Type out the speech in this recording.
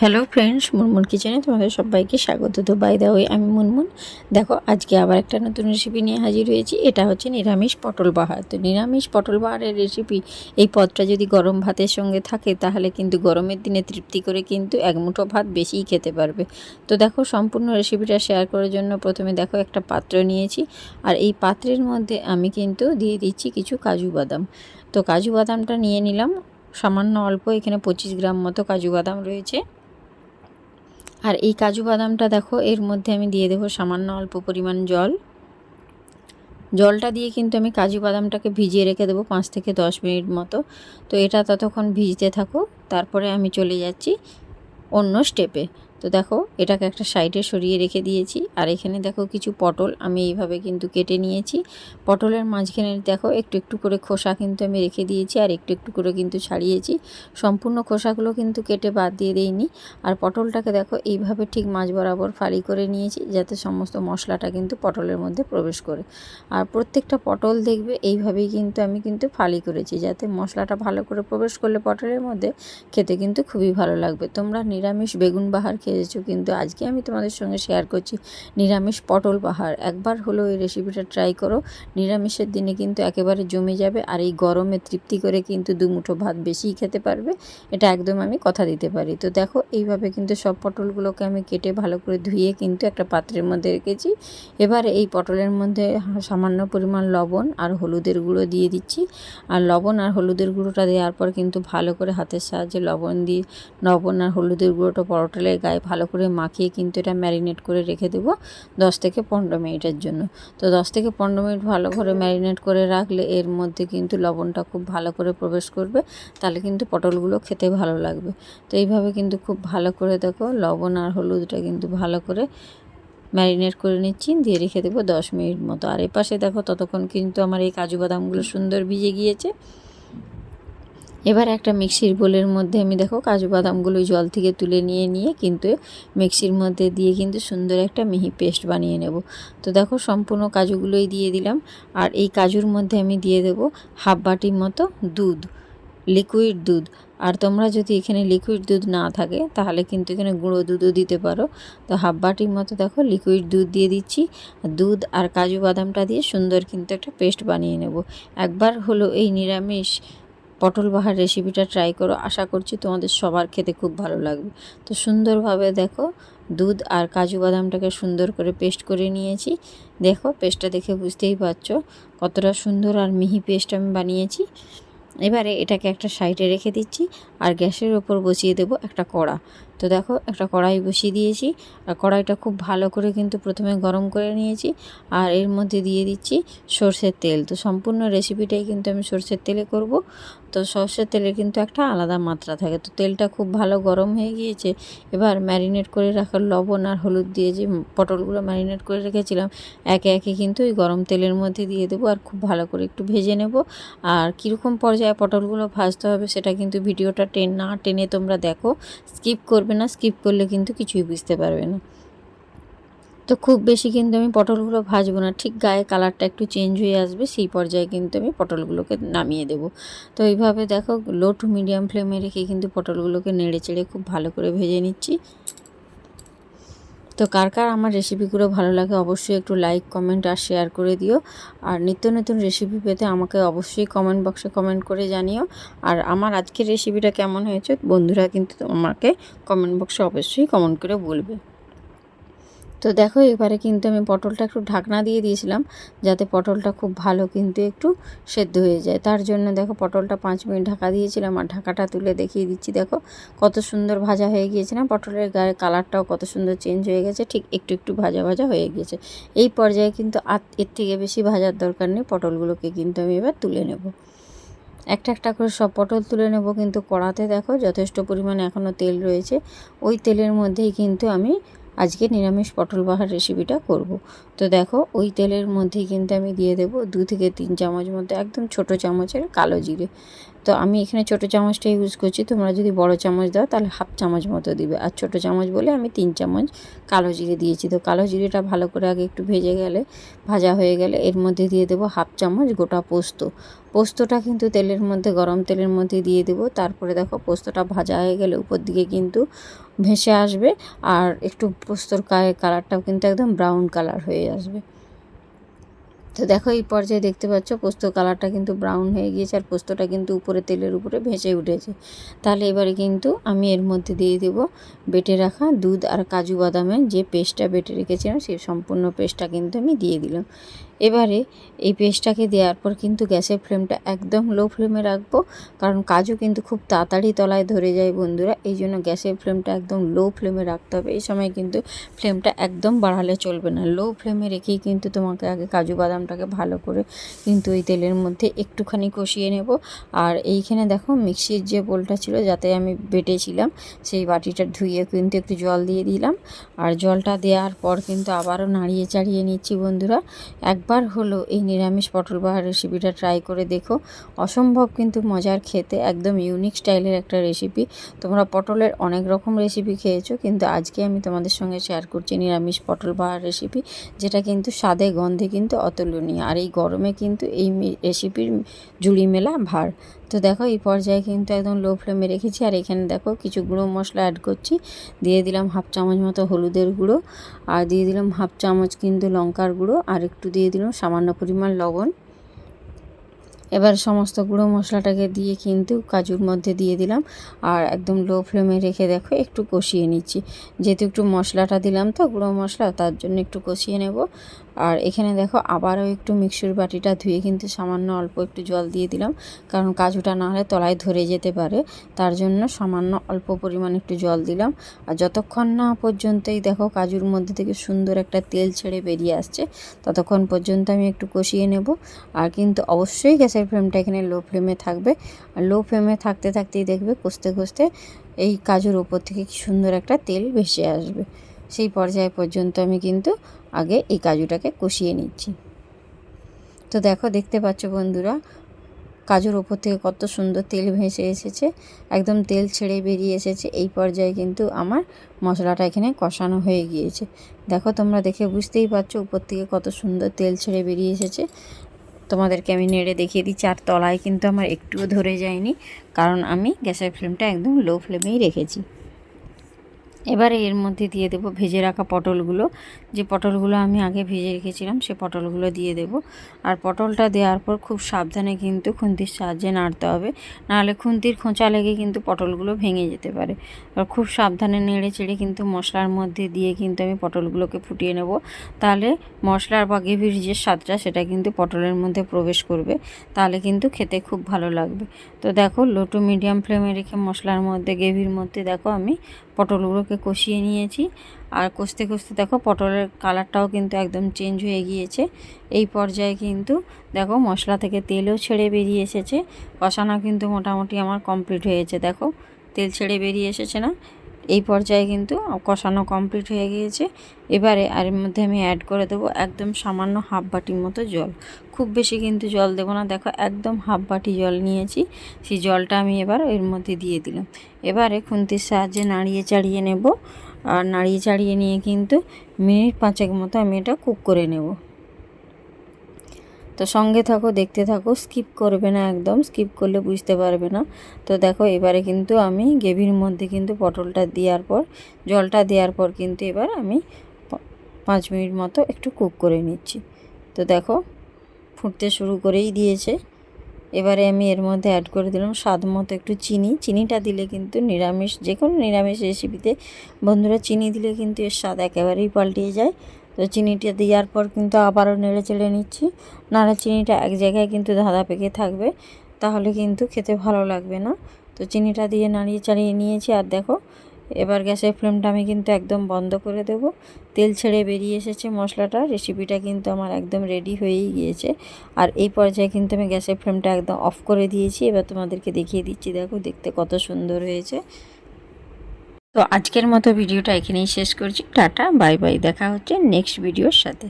Hello friends Munmun কিচেনে তোমাদের সবাইকে স্বাগত। তো বাই দা ওয়ে আমি মুনমুন। দেখো, আজকে আবার একটা নতুন রেসিপি নিয়ে হাজির হয়েছি। এটা হচ্ছে নিরামিষ পটল বাহার তো নিরামিষ পটল বাহারের রেসিপি এই পদটা যদি গরম ভাতের সঙ্গে থাকে, তাহলে কিন্তু গরমের দিনে তৃপ্তি করে কিন্তু এক মুঠো ভাত বেশিই খেতে পারবে। তো দেখো, সম্পূর্ণ রেসিপিটা শেয়ার করার জন্য প্রথমে দেখো, একটা পাত্র নিয়েছি। আর এই পাত্রের মধ্যে আমি কিন্তু দিয়ে দিচ্ছি কিছু কাজু বাদাম। তো কাজু বাদামটা নিয়ে নিলাম। সামান্য অল্প, এখানে পঁচিশ গ্রাম মতো কাজু বাদাম রয়েছে। আর এই কাজু বাদামটা দেখো, এর মধ্যে আমি দিয়ে দেবো সামান্য অল্প পরিমাণ জল। জলটা দিয়ে কিন্তু আমি কাজু বাদামটাকে ভিজিয়ে রেখে দেবো পাঁচ থেকে দশ মিনিট মতো। তো এটা ততক্ষণ ভিজতে থাকো তারপরে আমি চলে যাচ্ছি অন্য স্টেপে তো দেখো, এটাকে একটা সাইডে সরিয়ে রেখে দিয়েছি। আর এখানে দেখো কিছু পটল আমি এইভাবে কিন্তু কেটে নিয়েছি। পটলের মাঝখানে দেখো, একটু একটু করে খোসা কিন্তু আমি রেখে দিয়েছি আর একটু একটু করে কিন্তু ছাড়িয়েছি। সম্পূর্ণ খোসাগুলো কিন্তু কেটে বাদ দিয়ে দিইনি। আর পটলটাকে দেখো, এইভাবে ঠিক মাছ বরাবর ফালি করে নিয়েছি যাতে সমস্ত মশলাটা কিন্তু পটলের মধ্যে প্রবেশ করে। আর প্রত্যেকটা পটল দেখবে, এইভাবেই কিন্তু আমি কিন্তু ফালি করেছি যাতে মশলাটা ভালো করে প্রবেশ করলে পটলের মধ্যে খেতে কিন্তু খুবই ভালো লাগবে। তোমরা নিরামিষ বেগুন বাহার খেয়েছো, কিন্তু আজকে আমি তোমাদের সঙ্গে শেয়ার করছি নিরামিষ পটল পাহাড়। একবার হলো এই রেসিপিটা ট্রাই করো, নিরামিষের দিনে কিন্তু একেবারে জমে যাবে আর এই গরমে তৃপ্তি করে কিন্তু দু মুঠো ভাত বেশিই খেতে পারবে, এটা একদম আমি কথা দিতে পারি। তো দেখো, এইভাবে কিন্তু সব পটলগুলোকে আমি কেটে ভালো করে ধুয়ে কিন্তু একটা পাত্রের মধ্যে রেখেছি। এবার এই পটলের মধ্যে সামান্য পরিমাণ লবণ আর হলুদের গুঁড়ো দিয়ে দিচ্ছি। আর লবণ আর হলুদের গুঁড়োটা দেওয়ার পর কিন্তু ভালো করে হাতের সাহায্যে লবণ দিয়ে, লবণ আর হলুদের গুঁড়োটা পটলের গায়ে ভালো করে মাখিয়ে কিন্তু এটা ম্যারিনেট করে রেখে দেবো দশ থেকে পনেরো মিনিটের জন্য। তো দশ থেকে পনেরো মিনিট ভালো করে ম্যারিনেট করে রাখলে এর মধ্যে কিন্তু লবণটা খুব ভালো করে প্রবেশ করবে, তাহলে কিন্তু পটলগুলো খেতে ভালো লাগবে। তো এইভাবে কিন্তু খুব ভালো করে দেখো লবণ আর হলুদটা কিন্তু ভালো করে ম্যারিনেট করে নিচ্ছি, দিয়ে রেখে দেবো দশ মিনিট মতো। আর এপাশে দেখো ততক্ষণ কিন্তু আমার এই কাজু বাদামগুলো সুন্দর ভিজে গিয়েছে। এবার একটা মিক্সির বোলের মধ্যে আমি দেখো কাজু বাদামগুলো জল থেকে তুলে নিয়ে নিয়ে কিন্তু মিক্সির মধ্যে দিয়ে কিন্তু সুন্দর একটা মিহি পেস্ট বানিয়ে নেব। তো দেখো সম্পূর্ণ কাজুগুলোই দিয়ে দিলাম। আর এই কাজুর মধ্যে আমি দিয়ে দেব হাফ বাটির মতো দুধ, লিকুইড দুধ। আর তোমরা যদি এখানে লিকুইড দুধ না থাকে, তাহলে কিন্তু এখানে গুঁড়ো দুধও দিতে পারো। তো হাফ বাটির মতো দেখো লিকুইড দুধ দিয়ে দিচ্ছি। দুধ আর কাজু বাদামটা দিয়ে সুন্দর কিন্তু একটা পেস্ট বানিয়ে নেব। একবার হলো এই নিরামিষ পটল বাহার রেসিপিটা ট্রাই করো। আশা করছি তোমাদের সবার খেতে খুব ভালো লাগবে। তো সুন্দরভাবে দেখো, দুধ আর কাজু বাদামটাকে সুন্দর করে পেস্ট করে নিয়েছি। দেখো পেস্টটা দেখে বুঝতেই পারছ কতটা সুন্দর আর মিহি পেস্ট আমি বানিয়েছি। এবারে এটাকে একটা সাইডে রেখে দিচ্ছি আর গ্যাসের ওপর বসিয়ে দেব একটা কড়া। তো দেখো, একটা কড়াই বসিয়ে দিয়েছি। আর কড়াইটা খুব ভালো করে কিন্তু প্রথমে গরম করে নিয়েছি আর এর মধ্যে দিয়ে দিচ্ছি সর্ষের তেল। তো সম্পূর্ণ রেসিপিটাই কিন্তু আমি সর্ষের তেলে করব। তো সর্ষের তেলের কিন্তু একটা আলাদা মাত্রা থাকে। তো তেলটা খুব ভালো গরম হয়ে গিয়েছে। এবার ম্যারিনেট করে রাখা লবণ আর হলুদ দিয়ে যে পটলগুলো ম্যারিনেট করে রেখেছিলাম, একে একে কিন্তু ওই গরম তেলের মধ্যে দিয়ে দেবো আর খুব ভালো করে একটু ভেজে নেব। আর কীরকম পর্যায়ে পটলগুলো ভাজতে হবে সেটা কিন্তু ভিডিওটা টেন না টেনে তোমরা দেখো। স্কিপ করবে না, স্কিপ করলে কিন্তু কিছুই বুঝতে পারবে না। তো খুব বেশি কিন্তু আমি পটলগুলো ভাজবো না। ঠিক গায়ে কালারটা একটু চেঞ্জ হয়ে আসবে, সেই পর্যায়ে কিন্তু আমি পটলগুলোকে নামিয়ে দেবো। তো এইভাবে দেখো লো টু মিডিয়াম ফ্লেমে রেখে কিন্তু পটলগুলোকে নেড়ে চেড়ে খুব ভালো করে ভেজে নিচ্ছি। তো কার কার আমার রেসিপিগুলো ভালো লাগে অবশ্যই একটু লাইক কমেন্ট আর শেয়ার করে দিও। আর নিত্য নতুন রেসিপি পেতে আমাকে অবশ্যই কমেন্ট বক্সে কমেন্ট করে জানিও। আর আমার আজকের রেসিপিটা কেমন হয়েছে, বন্ধুরা কিন্তু আমাকে কমেন্ট বক্সে অবশ্যই কমেন্ট করে বলবে। তো দেখো এবারে কিন্তু আমি পটলটা একটু ঢাকনা দিয়ে দিয়েছিলাম যাতে পটলটা খুব ভালো কিন্তু একটু সেদ্ধ হয়ে যায়। তার জন্য দেখো পটলটা পাঁচ মিনিট ঢাকা দিয়েছিলাম আর ঢাকাটা তুলে দেখিয়ে দিচ্ছি দেখো কত সুন্দর ভাজা হয়ে গিয়েছে না? পটলের গায়ের কালারটাও কত সুন্দর চেঞ্জ হয়ে গেছে, ঠিক একটু একটু ভাজা ভাজা হয়ে গিয়েছে। এই পর্যায়ে কিন্তু এর থেকে বেশি ভাজার দরকার নেই, পটলগুলোকে কিন্তু আমি এবার তুলে নেব। একটা একটা করে সব পটল তুলে নেব কিন্তু কড়াতে দেখো যথেষ্ট পরিমাণে এখনও তেল রয়েছে। ওই তেলের মধ্যেই কিন্তু আমি আজকে নিরামিষ পটল বাহার রেসিপিটা করব। তো দেখো, ওই তেলের মধ্যেই কিন্তু আমি দিয়ে দেবো দু থেকে তিন চামচ মধ্যে একদম ছোট চামচের কালো জিরে তো আমি এখানে ছোটো চামচটা ইউজ করছি। তোমরা যদি বড় চামচ দাও, তাহলে হাফ চামচ মতো দিবে। আর ছোটো চামচ বলে আমি তিন চামচ কালো জিরে দিয়েছি। তো কালো জিরেটা ভালো করে আগে একটু ভেজে গেলে, ভাজা হয়ে গেলে এর মধ্যে দিয়ে দেবো হাফ চামচ গোটা পোস্ত। পোস্তটা কিন্তু তেলের মধ্যে, গরম তেলের মধ্যে দিয়ে দেবো। তারপরে দেখো পোস্তটা ভাজা হয়ে গেলে উপর দিকে কিন্তু ভেসে আসবে। আর একটু পোস্তর গায়ে কালারটাও কিন্তু একদম ব্রাউন কালার হয়ে আসবে। তো দেখো, এই পর্যায়ে দেখতে পাচ্ছ পোস্ত কালারটা কিন্তু ব্রাউন হয়ে গিয়েছে আর পোস্তটা কিন্তু উপরে, তেলের উপরে ভেসে উঠেছে। তাহলে এবারে কিন্তু আমি এর মধ্যে দিয়ে দেব বেটে রাখা দুধ আর কাজু বাদামের যে পেস্টটা বেটে রেখেছিলাম, সেই সম্পূর্ণ পেস্টটা কিন্তু আমি দিয়ে দিলাম। এবারে এই পেস্টটাকে দেওয়ার পর কিন্তু গ্যাসের ফ্লেমটা একদম লো ফ্লেমে রাখব। কারণ কাজু কিন্তু খুব তাড়াতাড়ি তলায় ধরে যায় বন্ধুরা এই জন্য গ্যাসের ফ্লেমটা একদম লো ফ্লেমে রাখতে হবে। এই সময় কিন্তু ফ্লেমটা একদম বাড়ালে চলবে না। লো ফ্লেমে রেখেই কিন্তু তোমাকে আগে কাজু বাদামটাকে ভালো করে কিন্তু ওই তেলের মধ্যে একটুখানি কষিয়ে নেব। আর এইখানে দেখো মিক্সির যে বোলটা ছিল যাতে আমি বেটেছিলাম, সেই বাটিটা ধুয়ে কিন্তু একটু জল দিয়ে দিলাম। আর জলটা দেওয়ার পর কিন্তু আবারও নাড়িয়ে চাড়িয়ে নিচ্ছি বন্ধুরা। একবার হলো, এই নিরামিষ পটল বাহার রেসিপিটা ট্রাই করে দেখো। অসম্ভব কিন্তু মজার, খেতে একদম ইউনিক স্টাইলের একটা রেসিপি তোমরা পটলের অনেক রকম রেসিপি খেয়েছো, কিন্তু আজকে আমি তোমাদের সঙ্গে শেয়ার করছি নিরামিষ পটল বাহার রেসিপি যেটা কিন্তু স্বাদে, গন্ধে কিন্তু অতুলনীয়। আর এই গরমে কিন্তু এই রেসিপির জুড়ি মেলা ভার। তো দেখো, এই পর্যায়ে কিন্তু একদম লো ফ্লেমে রেখেছি। আর এখানে দেখো, কিছু গুঁড়ো মশলা অ্যাড করছি। দিয়ে দিলাম হাফ চামচ মতো হলুদের গুঁড়ো। আর দিয়ে দিলাম হাফ চামচ কিন্তু লঙ্কার গুঁড়ো। আর একটু দিয়ে দিলাম সামান্য পরিমাণ লবণ। এবার সমস্ত গুঁড়ো মশলাটাকে দিয়ে কিন্তু কাজুর মধ্যে দিয়ে দিলাম। আর একদম লো ফ্লেমে রেখে দেখো, একটু কষিয়ে নিচ্ছি। যেহেতু একটু মশলাটা দিলাম তো, গুঁড়ো মশলা, তার জন্য একটু কষিয়ে নেব। আর এখানে দেখো আবারও একটু মিক্সির বাটিটা ধুয়ে কিন্তু সামান্য অল্প একটু জল দিয়ে দিলাম। কারণ কাজুটা না হলে তলায় ধরে যেতে পারে। তার জন্য সামান্য অল্প পরিমাণ একটু জল দিলাম। আর যতক্ষণ না পর্যন্তই দেখো কাজুর মধ্যে থেকে সুন্দর একটা তেল ছেড়ে বেরিয়ে আসছে, ততক্ষণ পর্যন্ত আমি একটু কষিয়ে নেব। আর কিন্তু অবশ্যই গ্যাসের ফ্লেমটা এখানে লো ফ্লেমে থাকবে। আর লো ফ্লেমে থাকতে থাকতেই দেখবে কষতে কষতে এই কাজুর ওপর থেকে কি সুন্দর একটা তেল ভেসে আসবে। সেই পর্যায় পর্যন্ত আমি কিন্তু আগে এই কাজুটাকে কষিয়ে নিচ্ছি। তো দেখো, দেখতে পাচ্ছ বন্ধুরা, কাজুর ওপর থেকে কত সুন্দর তেল ভেসে এসেছে। একদম তেল ছেড়ে বেরিয়ে এসেছে। এই পর্যায়ে কিন্তু আমার মশলাটা এখানে কষানো হয়ে গিয়েছে। দেখো, তোমরা দেখে বুঝতেই পারছ উপর থেকে কত সুন্দর তেল ছেড়ে বেরিয়ে এসেছে। তোমাদেরকে আমি নেড়ে দেখিয়ে দিচ্ছি, আর তলায় কিন্তু আমার একটুও ধরে যায়নি, কারণ আমি গ্যাসের ফ্লেমটা একদম লো ফ্লেমেই রেখেছি। এবারে এর মধ্যে দিয়ে দেবো ভেজে রাখা পটলগুলো। যে পটলগুলো আমি আগে ভেজে রেখেছিলাম, সে পটলগুলো দিয়ে দেব। আর পটলটা দেওয়ার পর খুব সাবধানে কিন্তু খুন্তির সাহায্যে নাড়তে হবে। নাহলে খুন্তির খোঁচা লেগে কিন্তু পটলগুলো ভেঙে যেতে পারে। আর খুব সাবধানে নেড়ে চেড়ে কিন্তু মশলার মধ্যে দিয়ে কিন্তু আমি পটলগুলোকে ফুটিয়ে নেব। তাহলে মশলার বা গ্রেভির যে স্বাদটা, সেটা কিন্তু পটলের মধ্যে প্রবেশ করবে। তাহলে কিন্তু খেতে খুব ভালো লাগবে। তো দেখো লো টু মিডিয়াম ফ্লেমে রেখে মশলার মধ্যে, গ্রেভির মধ্যে দেখো আমি পটলগুলোকে কষিয়ে নিয়েছি। আর কষতে কষতে দেখো পটলের কালারটাও কিন্তু একদম চেঞ্জ হয়ে গিয়েছে। এই পর্যায়ে কিন্তু দেখো মশলা থেকে তেলও ছেড়ে বেরিয়ে এসেছে। কষানো কিন্তু মোটামুটি আমার কমপ্লিট হয়েছে দেখো। তেল ছেড়ে বেরিয়ে এসেছে না? এই পর্যায়ে কিন্তু কষানো কমপ্লিট হয়ে গিয়েছে। এবারে আর এর মধ্যে আমি অ্যাড করে দেবো একদম সামান্য হাফ বাটির মতো জল। খুব বেশি কিন্তু জল দেবো না। দেখো একদম হাফ বাটি জল নিয়েছি। সেই জলটা আমি এবার এর মধ্যে দিয়ে দিলাম। এবারে খুন্তির সাহায্যে নাড়িয়ে চাড়িয়ে নেব। আর নাড়িয়ে চাড়িয়ে নিয়ে কিন্তু মিনিট পাঁচেক মতো আমি এটা কুক করে নেব। তো সঙ্গে থাকো, দেখতে থাকো স্কিপ করবে না একদম স্কিপ করলে বুঝতে পারবে না। তো দেখো, এবারে কিন্তু আমি গ্রেভির মধ্যে কিন্তু পটলটা দেওয়ার পর, জলটা দেওয়ার পর কিন্তু এবার আমি পাঁচ মিনিট মতো একটু কুক করে নিচ্ছি। তো দেখো, ফুটতে শুরু করেই দিয়েছে। এবারে আমি এর মধ্যে অ্যাড করে দিলাম স্বাদ মতো একটু চিনি। চিনিটা দিলে কিন্তু নিরামিষ যে কোনো নিরামিষ রেসিপিতে বন্ধুরা চিনি দিলে কিন্তু এর স্বাদ একেবারেই পাল্টিয়ে যায়। তো চিনিটা দেওয়ার পর কিন্তু আবারও নেড়ে চেড়ে নিচ্ছি। নাড়া চিনিটা এক জায়গায় কিন্তু ধাঁধা পেকে থাকবে, তাহলে কিন্তু খেতে ভালো লাগবে না। তো চিনিটা দিয়ে নাড়িয়ে চাড়িয়ে নিয়েছি, আর দেখো, এবার গ্যাসের ফ্লেমটা আমি কিন্তু একদম বন্ধ করে দেব। তেল ছেড়ে বেরিয়ে এসেছে মশলাটা, রেসিপিটা কিন্তু আমার একদম রেডি হয়েই গিয়েছে। আর এই পর্যায়ে কিন্তু আমি গ্যাসের ফ্লেমটা একদম অফ করে দিয়েছি। এবার তোমাদেরকে দেখিয়ে দিচ্ছি, দেখো, দেখতে কত সুন্দর হয়েছে। তো আজকের মতো ভিডিওটা এখানেই শেষ করছি। টাটা, বাই বাই, দেখা হচ্ছে নেক্সট ভিডিওর সাথে।